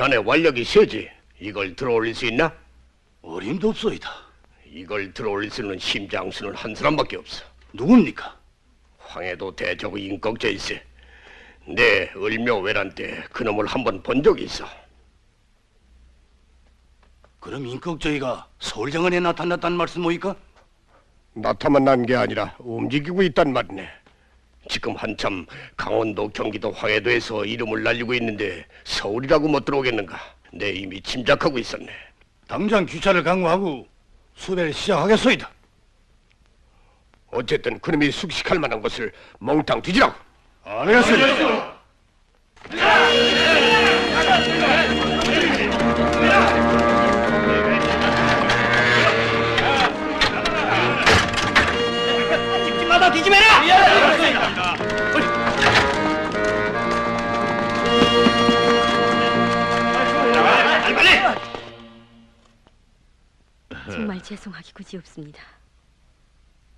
자네 완력이 세지. 이걸 들어올릴 수 있나? 어림도 없소이다. 이걸 들어올릴 수 있는 심장수는 한 사람밖에 없어. 누굽니까? 황해도 대저구 인꺽제일세. 내 을묘 외란 때 그놈을 한 번 본 적이 있어. 그럼 인꺽저희가 서울장안에 나타났단 말씀 뭐이까? 나타만 난 게 아니라 움직이고 있단 말이네. 지금 한참 강원도, 경기도, 황해도에서 이름을 날리고 있는데 서울이라고 못 들어오겠는가? 내 이미 짐작하고 있었네. 당장 귀차를 강구하고 수배를 시작하겠소이다. 어쨌든 그놈이 숙식할 만한 것을 몽땅 뒤지라고. 알겠습니다. 죄송하기 굳이 없습니다.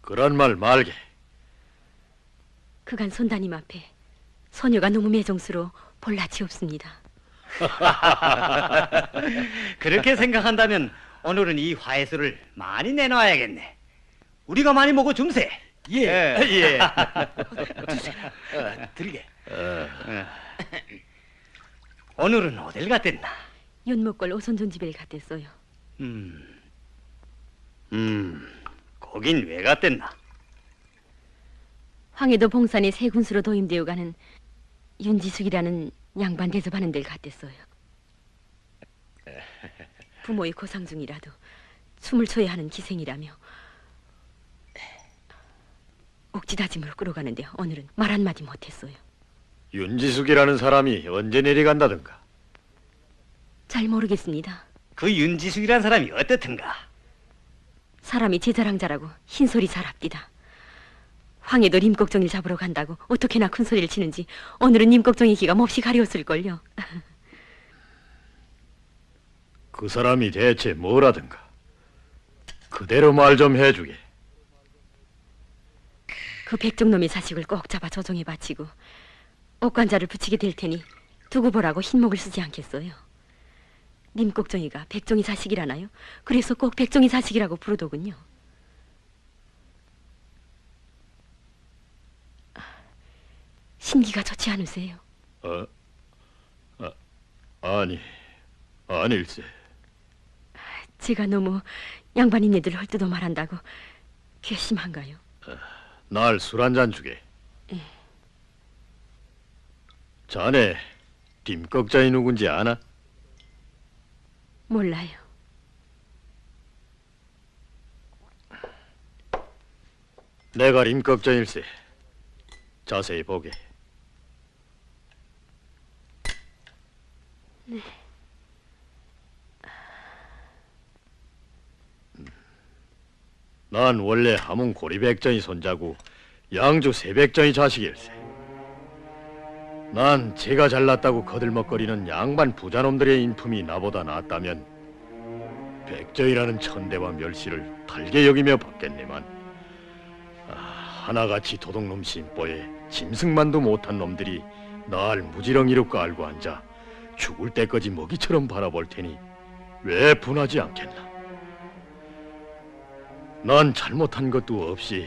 그런 말 말게. 그간 손다님 앞에 소녀가 너무 매정스러워 볼낯이 없습니다. 그렇게 생각한다면 오늘은 이 화해수를 많이 내놔야겠네. 우리가 많이 먹어 줌세. 예. 예. 어, 들게. 어. 오늘은 어딜 갔댔나? 윤목골 오손존 집에 갔댔어요. 음. 음. 거긴 왜 갔댔나? 황해도 봉산에 새 군수로 도임되어 가는 윤지숙이라는 양반 대접하는 데를 갔댔어요. 부모의 고상 중이라도 춤을 춰야 하는 기생이라며 옥지다짐으로 끌어가는데 오늘은 말 한마디 못했어요. 윤지숙이라는 사람이 언제 내려간다든가. 잘 모르겠습니다. 그 윤지숙이란 사람이 어떻든가? 사람이 제자랑자라고 흰소리 잘 합디다. 황해도 님꺽정이를 잡으러 간다고 어떻게나 큰 소리를 치는지 오늘은 님꺽정이 기가 몹시 가려웠을걸요. 그 사람이 대체 뭐라든가. 그대로 말 좀 해주게. 그 백종놈의 자식을 꼭 잡아 조정해 바치고 옥관자를 붙이게 될 테니 두고 보라고 흰목을 쓰지 않겠어요. 님꺽정이가 백종이 자식이라나요? 그래서 꼭 백종이 자식이라고 부르더군요. 심기가 좋지 않으세요? 어? 아, 아니, 아닐세. 제가 너무 양반이네들 헐뜯어 말한다고 괘씸한가요? 날술 한 잔 주게. 자네, 림꺽자이 누군지 아나? 몰라요. 내가 림꺽자일세. 자세히 보게. 음. 난 원래 함흥 고리백전이 손자고 양주 세백전이 자식일세. 난 제가 잘났다고 거들먹거리는 양반 부자놈들의 인품이 나보다 낫다면 백전이라는 천대와 멸시를 달게 여기며 받겠네만 아, 하나같이 도둑놈 심보에 짐승만도 못한 놈들이 날 무지렁이로 깔고 앉아 죽을 때까지 먹이처럼 바라볼 테니 왜 분하지 않겠나? 난 잘못한 것도 없이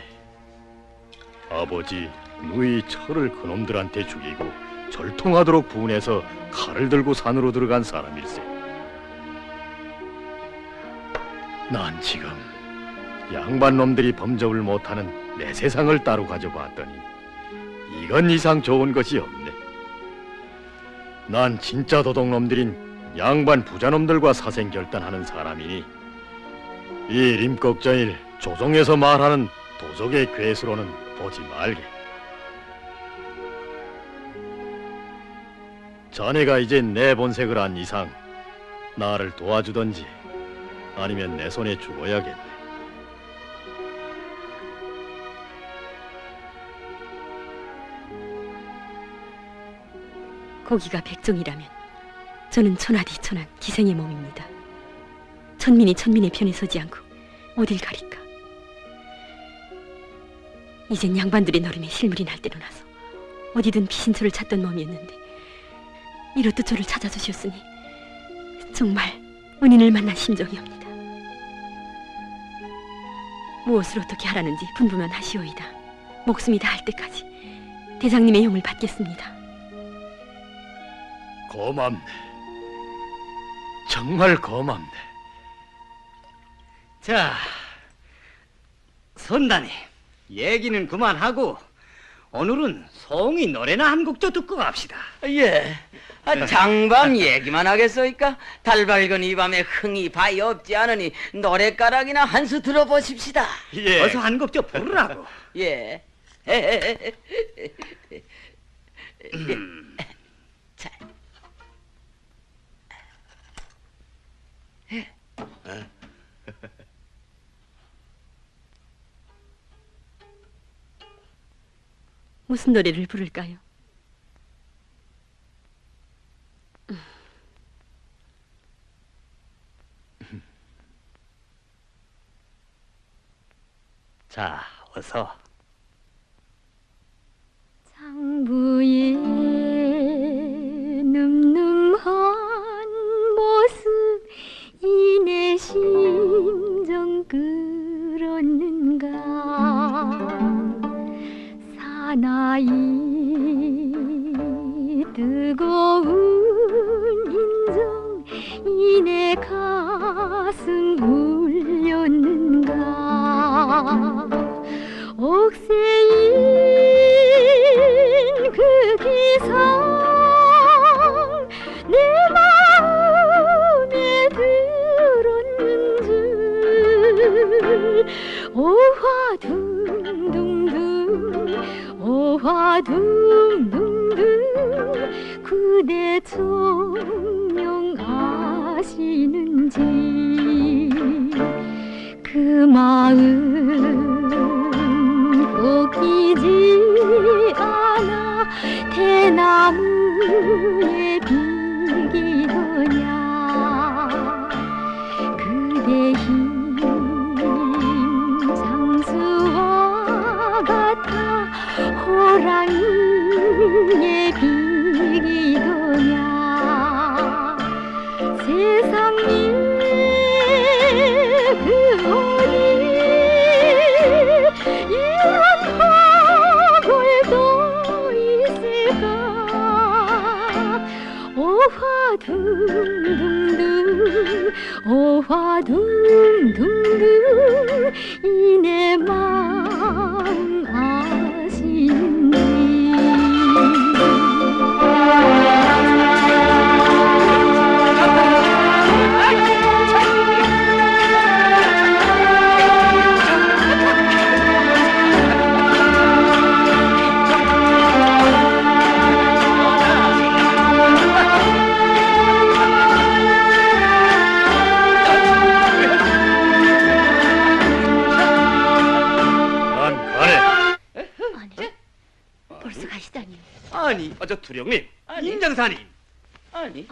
아버지 누이 철을 그놈들한테 죽이고 절통하도록 분해서 칼을 들고 산으로 들어간 사람일세. 난 지금 양반 놈들이 범접을 못하는 내 세상을 따로 가져봤더니 이건 이상 좋은 것이 없네. 난 진짜 도둑놈들인 양반 부자놈들과 사생 결단하는 사람이니 이 림꺽자일 조정에서 말하는 도적의 괴수로는 보지 말게. 자네가 이제 내 본색을 안 이상 나를 도와주던지 아니면 내 손에 죽어야겠네. 고기가 백종이라면 저는 천하디 천한 기생의 몸입니다. 천민이 천민의 편에 서지 않고 어딜 가릴까? 이젠 양반들의 노름에 실물이 날 때로 나서 어디든 피신처를 찾던 몸이었는데 이렇듯 저를 찾아주셨으니 정말 은인을 만난 심정이옵니다. 무엇을 어떻게 하라는지 분부면 하시오이다. 목숨이 다할 때까지 대장님의 용을 받겠습니다. 고맙네. 정말 고맙네. 자, 선단이 얘기는 그만하고 오늘은 송이 노래나 한곡좀 듣고 갑시다. 예. 아, 장밤 얘기만 하겠소이까? 달 밝은 이 밤에 흥이 바이 없지 않으니 노래가락이나 한 수 들어보십시다. 예. 어서 한 곡 좀 부르라고. 예. 자. 무슨 노래를 부를까요? 자, 어서. 장부의 늠름한 모습 이내 심정 끌었는가 사나이 뜨거운 인정 이내 가슴 울 옥 꺾이지 않아 대나무에 비기더냐. 그대 흰 장수와 같아 호랑이에 비기더냐. 세상에 오화 둥둥 어, 저 투령님, 임장사님, 아니.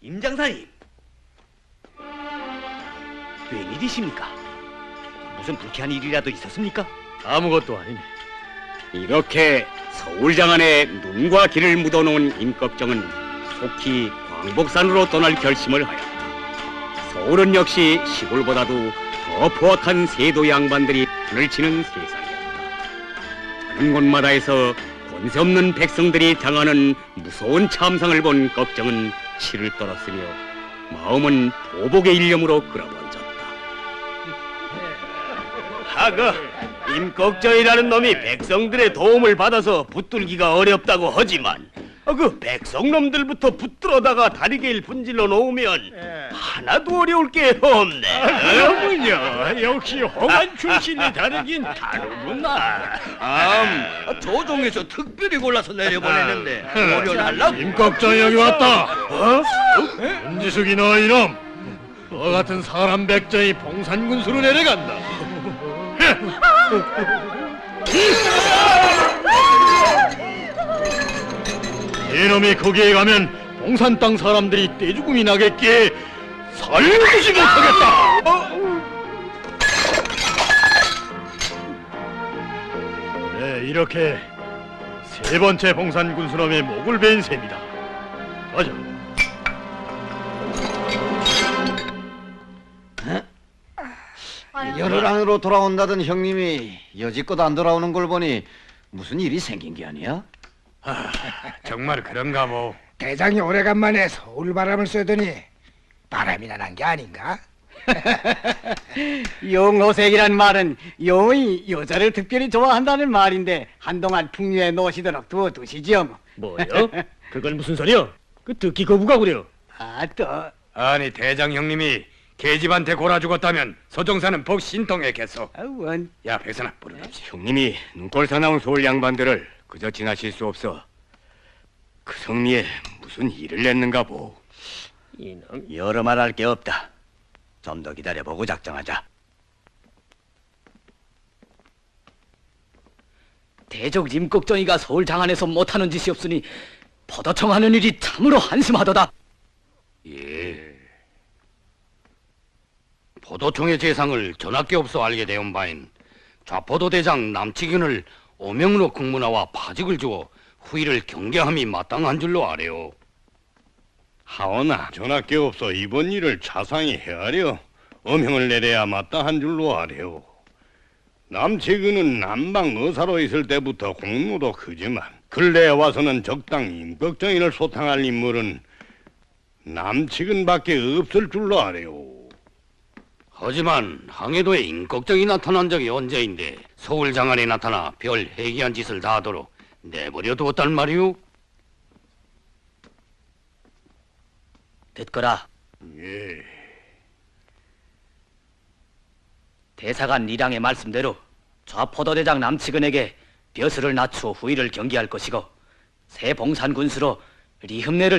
임장사님. 웬일이십니까? 무슨 불쾌한 일이라도 있었습니까? 아무것도 아니네. 이렇게 서울장 안에 눈과 길을 묻어놓은 임꺽정은 속히 광복산으로 떠날 결심을 하였다. 서울은 역시 시골보다도 더 포악한 세도 양반들이 판을 치는 세상 가는 곳마다에서 권세 없는 백성들이 당하는 무서운 참상을 본 걱정은 치를 떨었으며 마음은 보복의 일념으로 끌어번졌다. 하가 임꺽정이라는 놈이 백성들의 도움을 받아서 붙들기가 어렵다고 하지만 어, 그 백성놈들부터 붙들어다가 다리길 분질러 놓으면 하나도 어려울 게 없네. 그렇군요. 역시 홍안 출신이 다르긴 다르구나. 암, 조종에서 특별히 골라서 내려보냈는데 오련하려고. 임꺽정이 여기 왔다. 어? 윤지숙이 너 이놈. 너 같은 사람 백정이 봉산군수로 내려간다. 이놈이 거기에 가면 봉산 땅 사람들이 떼죽음이 나겠기에 살려두지 못하겠다. 네, 이렇게 세 번째 봉산 군수놈의 목을 베인 셈이다. 가자. 열흘 안으로 돌아온다던 형님이 여지껏 안 돌아오는 걸 보니 무슨 일이 생긴 게 아니야? 정말 그런가 뭐. 대장이 오래간만에 서울 바람을 쐬더니 바람이나 난 게 아닌가? 용호색이란 말은 용이 여자를 특별히 좋아한다는 말인데 한동안 풍류에 놓으시도록 두어두시지요 뭐. 뭐요? 그건 무슨 소리요? 그 듣기 거부가 그래요. 아또 아니 대장 형님이 계집한테 골아 죽었다면 서정사는 복 신통했겠소. 원. 야 백선아 부르답시. 형님이 눈꼴 사나운 서울 양반들을 그저 지나칠 수 없어. 그 성미에 무슨 일을 냈는가 보. 이놈. 여러 말할 게 없다. 좀 더 기다려보고 작정하자. 대적 임꺽정이가 서울 장안에서 못하는 짓이 없으니 포도청하는 일이 참으로 한심하도다. 예. 포도청의 재상을 전학계 없어 알게 되온 바인 좌포도 대장 남치균을 오명으로 국문화와 파직을 주어 후일을 경계함이 마땅한 줄로 아래요. 하오나 전학계 없어 이번 일을 자상히 헤아려 엄형을 내려야 마땅한 줄로 아래오. 남치근은 남방 의사로 있을 때부터 공로도 크지만 근래에 와서는 적당 임꺽정인을 소탕할 인물은 남치근밖에 없을 줄로 아래오. 하지만 항해도에 인걱정이 나타난 적이 언제인데 서울 장안에 나타나 별 해기한 짓을 다 하도록 내버려 두었단 말이오? 듣거라. 예. 대사관 리랑의 말씀대로 좌포도 대장 남치근에게 벼슬을 낮추어 후위를 경기할 것이고 새 봉산 군수로 리흠내를